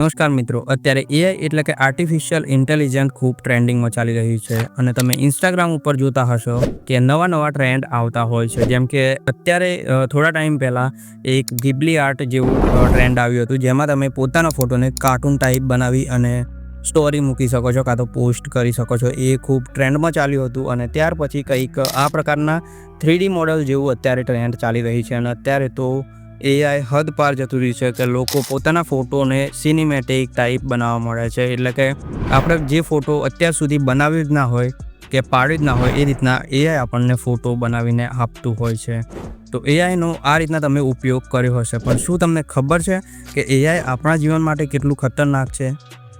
નમસ્કાર મિત્રો, અત્યારે એઆઈ એટલે કે આર્ટિફિશિયલ ઇન્ટેલિજન્સ ખૂબ ટ્રેન્ડિંગમાં ચાલી રહ્યું છે અને તમે ઇન્સ્ટાગ્રામ ઉપર જોતા હશો કે નવા નવા ટ્રેન્ડ આવતા હોય છે. જેમ કે અત્યારે થોડા ટાઈમ પહેલાં એક ગિબલી આર્ટ જેવું ટ્રેન્ડ આવ્યું હતું, જેમાં તમે પોતાના ફોટોને કાર્ટૂન ટાઈપ બનાવી અને સ્ટોરી મૂકી શકો છો, કાં તો પોસ્ટ કરી શકો છો. એ ખૂબ ટ્રેન્ડમાં ચાલ્યું હતું અને ત્યાર પછી કંઈક આ પ્રકારના થ્રીડી મોડલ જેવું અત્યારે ટ્રેન્ડ ચાલી રહી છે અને અત્યારે તો એઆઈ હદ પાર જતું રહ્યું છે કે લોકો પોતાના ફોટોને સિનેમેટિક ટાઈપ બનાવવા મળે છે. એટલે કે આપણે જે ફોટો અત્યાર સુધી બનાવ્યું જ ના હોય કે પાડ્યું જ ના હોય, એ રીતના એઆઈ આપણને ફોટો બનાવીને આપતું હોય છે. તો એઆઈનો આ રીતના તમે ઉપયોગ કર્યો હશે. પણ શું તમને ખબર છે કે એઆઈ આપણા જીવન માટે કેટલું ખતરનાક છે?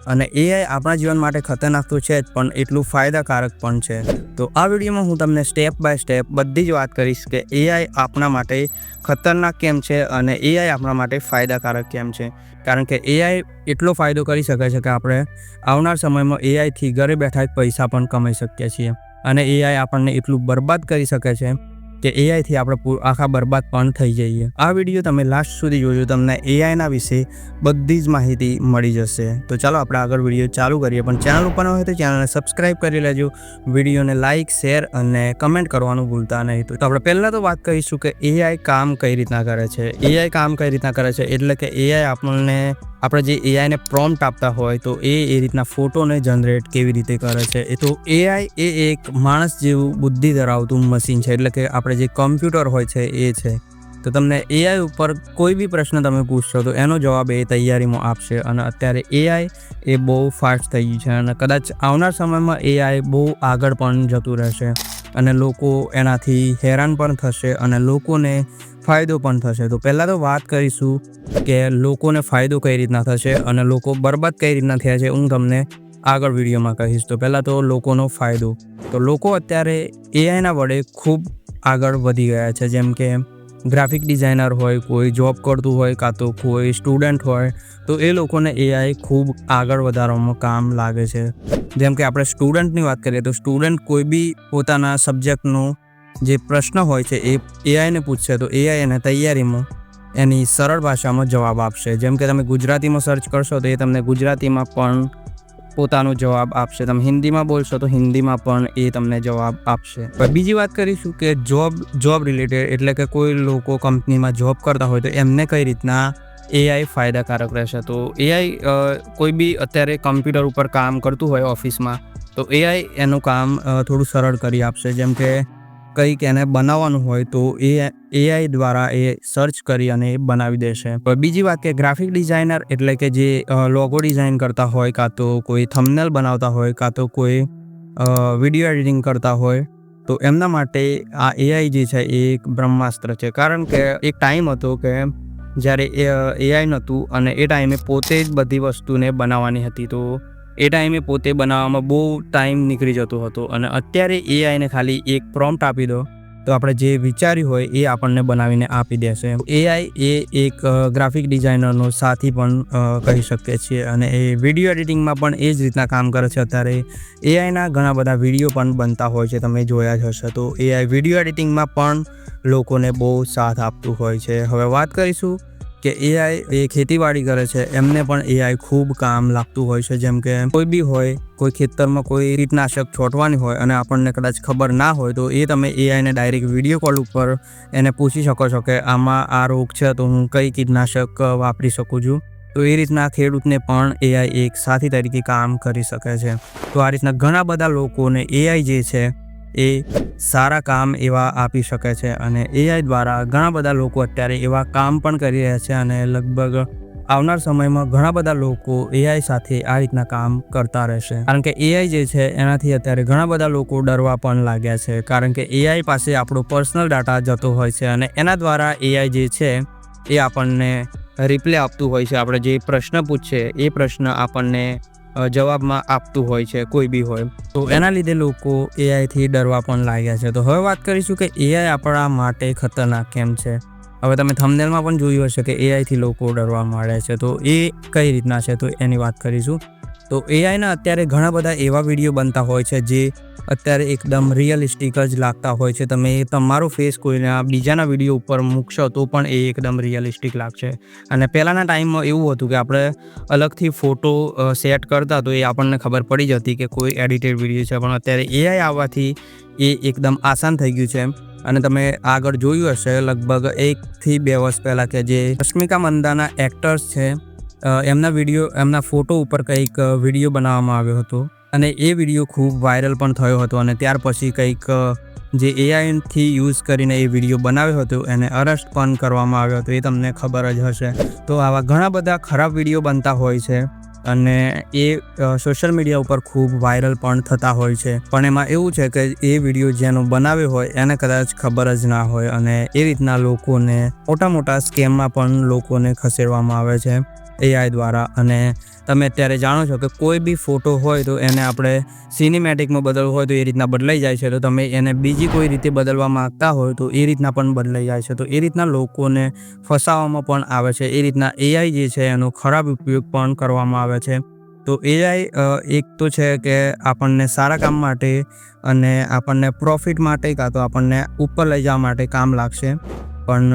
અને એઆઈ આપણા જીવન માટે ખતરનાક તો છે જ, પણ એટલું ફાયદાકારક પણ છે. તો આ વિડીયોમાં હું તમને સ્ટેપ બાય સ્ટેપ બધી જ વાત કરીશ કે એઆઈ આપણા માટે ખતરનાક કેમ છે અને એઆઈ આપણા માટે ફાયદાકારક કેમ છે. કારણ કે એઆઈ એટલો ફાયદો કરી શકે છે કે આપણે આવનાર સમયમાં એઆઈથી ઘરે બેઠા જ પૈસા પણ કમાઈ શકીએ છીએ. અને એઆઈ આપણને એટલું બરબાદ કરી શકે છે કે એઆઈથી આપણે આખા બરબાદ પણ થઈ જઈએ. આ વીડિયો તમે લાસ્ટ સુધી જોજો, તમને એઆઈના વિશે બધી જ માહિતી મળી જશે. તો ચાલો આપણે આગળ વીડિયો ચાલુ કરીએ, પણ ચેનલ ઉપર હોય તો ચેનલને સબસ્ક્રાઇબ કરી લેજો, વિડીયોને લાઇક શેર અને કમેન્ટ કરવાનું ભૂલતા નહીં. તો આપણે પહેલાં તો વાત કરીશું કે એઆઈ કામ કઈ રીતના કરે છે. એઆઈ કામ કઈ રીતના કરે છે? એટલે કે એઆઈ આપણને આપણે જે એઆઈને પ્રોમ્પ્ટ આપતા હોય તો એ એ રીતના ફોટોને જનરેટ કેવી રીતે કરે છે? એ તો એઆઈ એ એક માણસ જેવું બુદ્ધિ ધરાવતું મશીન છે. એટલે કે આપણે જે કમ્પ્યુટર હોય છે એ છે. તો તમને એઆઈ ઉપર કોઈ બી પ્રશ્ન તમે પૂછશો તો એનો જવાબ એ તૈયારીમાં આપશે. અને અત્યારે એઆઈ એ બહુ ફાસ્ટ થઈ ગયું છે અને કદાચ આવનાર સમયમાં એઆઈ બહુ આગળ પણ જતું રહેશે. અને લોકો એનાથી હેરાન પણ થશે અને લોકોને ફાયદો પણ થશે. તો પહેલાં તો વાત કરીશું કે લોકોને ફાયદો કઈ રીતના થશે અને લોકો બરબાદ કઈ રીતના થયા છે હું તમને આગળ વિડીયોમાં કહીશ. તો પહેલાં તો લોકોનો ફાયદો. તો લોકો અત્યારે એઆઈના વડે ખૂબ આગળ વધી ગયા છે. જેમ કે ગ્રાફિક ડિઝાઇનર હોય, કોઈ જોબ કરતું હોય કાં તો કોઈ સ્ટુડન્ટ હોય, તો એ લોકોને એઆઈ ખૂબ આગળ વધારવામાં કામ લાગે છે. જેમ કે આપણે સ્ટુડન્ટની વાત કરીએ તો સ્ટુડન્ટ કોઈ બી પોતાના સબ્જેક્ટનો જે પ્રશ્ન હોય છે એ એઆઈને પૂછશે તો એઆઈ એને તૈયારીમાં એની સરળ ભાષામાં જવાબ આપશે. જેમ કે તમે ગુજરાતીમાં સર્ચ કરશો તો એ તમને ગુજરાતીમાં પણ પોતાનો જવાબ આપશે. તમે હિન્દીમાં બોલશો તો હિન્દીમાં પણ એ તમને જવાબ આપશે. બીજી વાત કરીશું કે જોબ જોબ રિલેટેડ એટલે કે કોઈ લોકો કંપનીમાં જોબ કરતા હોય તો એમને કઈ રીતના એઆઈ ફાયદાકારક રહેશે? તો એઆઈ કોઈ બી અત્યારે કમ્પ્યુટર ઉપર કામ કરતું હોય ઓફિસમાં તો એઆઈ એનું કામ થોડું સરળ કરી આપશે. જેમ કે કંઈક એને બનાવવાનું હોય તો એ એઆઈ દ્વારા એ સર્ચ કરી અને એ બનાવી દેશે. બીજી વાત કે ગ્રાફિક ડિઝાઇનર એટલે કે જે લોગો ડિઝાઇન કરતા હોય કાં તો કોઈ થંબનેલ બનાવતા હોય કાં તો કોઈ વીડિયો એડિટિંગ કરતા હોય, તો એમના માટે આ એઆઈ જે છે એ એક બ્રહ્માસ્ત્ર છે. કારણ કે એક ટાઈમ હતો કે જ્યારે એઆઈ નહોતું અને એ ટાઈમે પોતે જ બધી વસ્તુને બનાવવાની હતી, તો એ ટાઈમે પોતે બનાવવામાં બહુ ટાઈમ નીકળી જતો હતો અને અત્યારે એઆઈને ખાલી એક પ્રોમ્પ્ટ આપી દો, તો આપણે જે વિચાર્યું હોય એ આપણને બનાવીને આપી દેશે. એઆઈ એ એક ગ્રાફિક ડિઝાઇનરનો સાથી પણ કહી શકીએ છીએ અને એ વીડિયો એડિટિંગમાં પણ એ જ રીતના કામ કરે છે અત્યારે. એઆઈના ઘણા બધા વીડિયો પણ બનતા હોય છે, તમે જોયા જ હશે. તો એઆઈ વીડિયો એડિટિંગમાં પણ લોકોને બહુ સાથ આપતું હોય છે. હવે વાત કરીશું કે એઆઈ એ ખેતીવાડી કરે છે, એમને પણ એઆઈ ખૂબ કામ લાગતું હોય છે. જેમ કે કોઈ બી હોય, કોઈ ખેતરમાં કોઈ કીટનાશક છોટવાની હોય અને આપણને કદાચ ખબર ના હોય, તો એ તમે એઆઈને ડાયરેક્ટ વીડિયો કોલ ઉપર એને પૂછી શકો છો કે આમાં આ રોગ છે, તો હું કઈ કીટનાશક વાપરી શકું છું. તો એ રીતના ખેડૂતને પણ એઆઈ એક સાથી તરીકે કામ કરી શકે છે. તો આ રીતના ઘણા બધા લોકોને એઆઈ જે છે એ સારા કામ એવા આપી શકે છે અને એઆઈ દ્વારા ઘણા બધા લોકો અત્યારે એવા કામ પણ કરી રહ્યા છે અને લગભગ આવનાર સમયમાં ઘણા બધા લોકો એઆઈ સાથે આ રીતના કામ કરતા રહેશે. કારણ કે એઆઈ જે છે એનાથી અત્યારે ઘણા બધા લોકો ડરવા પણ લાગ્યા છે. કારણ કે એઆઈ પાસે આપણો પર્સનલ ડાટા જતો હોય છે અને એના દ્વારા એઆઈ જે છે એ આપણને રિપ્લે આપતું હોય છે. આપણે જે પ્રશ્ન પૂછીએ એ પ્રશ્ન આપણને જવાબમાં આપતું હોય છે, કોઈ બી હોય. તો એના લીધે લોકો એઆઈથી ડરવા પણ લાગ્યા છે. તો હવે વાત કરીશું કે એઆઈ આપણા માટે ખતરનાક કેમ છે? હવે તમે થમનેલમાં પણ જોયું હશે કે એઆઈથી લોકો ડરવા માંડે છે. તો એ કઈ રીતના છે? તો એની વાત કરીશું. તો એઆઈના અત્યારે ઘણા બધા એવા વીડિયો બનતા હોય છે જે અત્યારે એકદમ રિયલિસ્ટિક જ લાગતા હોય છે. તમે તમારો ફેસ કોઈના બીજાના વીડિયો ઉપર મૂકશો તો પણ એ એકદમ રિયલિસ્ટિક લાગશે. અને પહેલાંના ટાઈમમાં એવું હતું કે આપણે અલગથી ફોટો સેટ કરતા તો એ આપણને ખબર પડી જતી કે કોઈ એડિટેડ વીડિયો છે. પણ અત્યારે એઆઈ આવવાથી એ એકદમ આસાન થઈ ગયું છે અને તમે આગળ જોયું હશે લગભગ એકથી બે વર્ષ પહેલાં કે જે રશ્મિકા મંદાના એક્ટર્સ છે એમના વીડિયો, એમના ફોટો ઉપર કંઈક વીડિયો બનાવવામાં આવ્યો હતો. અને એ વીડિયો ખૂબ વાયરલ પણ થયો હતો. અને ત્યાર પછી કંઈક જે એઆઈથી યુઝ કરીને એ વીડિયો બનાવ્યો હતો, એને અરેસ્ટ પણ કરવામાં આવ્યો હતો. એ તમને ખબર જ હશે. તો આવા ઘણા બધા ખરાબ વીડિયો બનતા હોય છે. અને એ સોશિયલ મીડિયા ઉપર ખૂબ વાયરલ પણ થતા હોય છે. પણ એમાં એવું છે કે એ વીડિયો જેનો બનાવ્યો હોય, એને કદાચ ખબર જ ના હોય. અને એ રીતના લોકોને મોટા મોટા સ્કેમમાં પણ લોકોને ખસેડવામાં આવે છે. એઆઈ દ્વારા. અને તમે અત્યારે જાણો છો કે કોઈ બી ફોટો હોય તો એને આપણે સિનેમેટિકમાં બદલવું હોય તો એ રીતના બદલાઈ જાય છે. તો તમે એને બીજી કોઈ રીતે બદલવા માગતા હોય તો એ રીતના પણ બદલાઈ જાય છે. તો એ રીતના લોકોને ફસાવવામાં પણ આવે છે. એ રીતના એઆઈ જે છે એનો ખરાબ ઉપયોગ પણ કરવામાં આવે છે. તો એઆઈ એક તો છે કે આપણને સારા કામ માટે અને આપણને પ્રોફિટ માટે કાં તો આપણને ઉપર લઈ જવા માટે કામ લાગશે. પણ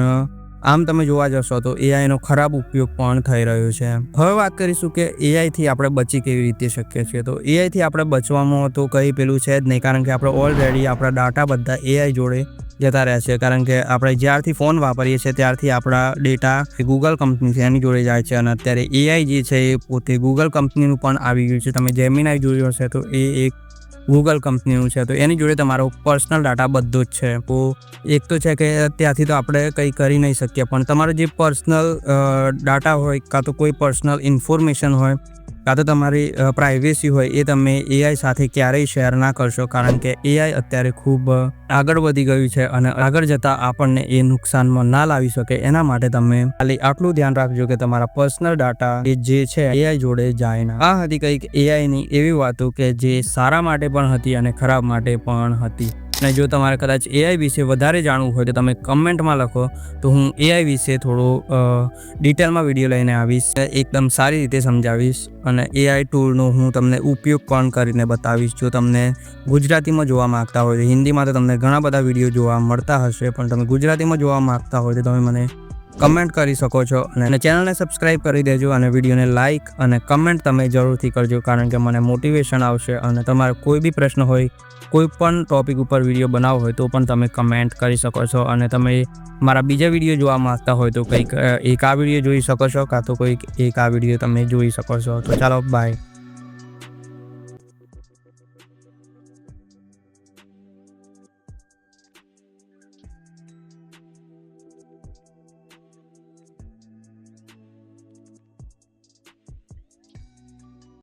આમ તમે જોવા જશો તો એઆઈનો ખરાબ ઉપયોગ પણ થઈ રહ્યો છે. હવે વાત કરીશું કે એઆઈથી આપણે બચી કેવી રીતે શકીએ છીએ? તો એઆઈથી આપણે બચવામાં તો કંઈ પેલું છે જ નહીં, કારણ કે આપણે ઓલરેડી આપણા ડાટા બધા એઆઈ જોડે જતા રહ્યા છે કારણ કે આપણે જ્યારથી ફોન વાપરીએ છીએ, ત્યારથી આપણા ડેટા ગૂગલ કંપની છે એની જોડે જાય છે. અને અત્યારે એઆઈ જે છે એ પોતે ગૂગલ કંપનીનું પણ આવી ગયું છે. તમે જેમિનાઈ જોયું હશે તો એ એક ગૂગલ કંપનીનું છે, તો એની જોડે તમારો પર્સનલ ડાટા બધો જ છે. તો એક તો છે કે ત્યાંથી તો આપણે કંઈ કરી નહીં શકીએ, પણ તમારો જે પર્સનલ ડાટા હોય, કાં તો કોઈ પર્સનલ ઇન્ફોર્મેશન હોય કાં તો તમારી પ્રાઇવેસી હોય એ તમે એઆઈ સાથે ક્યારેય શેર ના કરશો, કારણ કે એઆઈ અત્યારે ખૂબ આગળ વધી ગયું છે અને આગળ જતાં આપણને એ નુકસાનમાં ના લાવી શકે. એના માટે તમે ખાલી આટલું ધ્યાન રાખજો કે તમારા પર્સનલ ડાટા એ જે છે એઆઈ જોડે જાય ના. આ હતી કંઈક એઆઈની એવી વાતો કે જે સારા માટે પણ હતી અને ખરાબ માટે પણ હતી. અને જો તમારે કદાચ એઆઈ વિશે વધારે જાણવું હોય તો તમે કમેન્ટમાં લખો. તો હું એઆઈ વિશે થોડો ડિટેલમાં વીડિયો લઈને આવીશ એકદમ સારી રીતે સમજાવીશ. અને એઆઈ ટૂલનો હું તમને ઉપયોગ પણ કરીને બતાવીશ? જો તમને ગુજરાતીમાં જોવા માગતા હોય તો હિન્દીમાં તો તમને ઘણા બધા વીડિયો જોવા મળતા હશે, પણ તમે ગુજરાતીમાં જોવા માગતા હોય તો તમે મને કમેન્ટ કરી શકો છો અને ચેનલને સબસ્ક્રાઇબ કરી દેજો અને વિડીયોને લાઇક અને કમેન્ટ તમે જરૂરથી કરજો કારણ કે મને મોટિવેશન આવશે અને તમારે કોઈ બી પ્રશ્ન હોય, કોઈ પણ ટોપિક ઉપર વીડિયો બનાવવો હોય તો પણ તમે કમેન્ટ કરી શકો છો અને તમે મારા બીજા વીડિયો જોવા માંગતા હોય તો કંઈક એક આ વીડિયો જોઈ શકો છો કાં તો કોઈક એક આ વીડિયો તમે જોઈ શકો છો. તો ચાલો બાય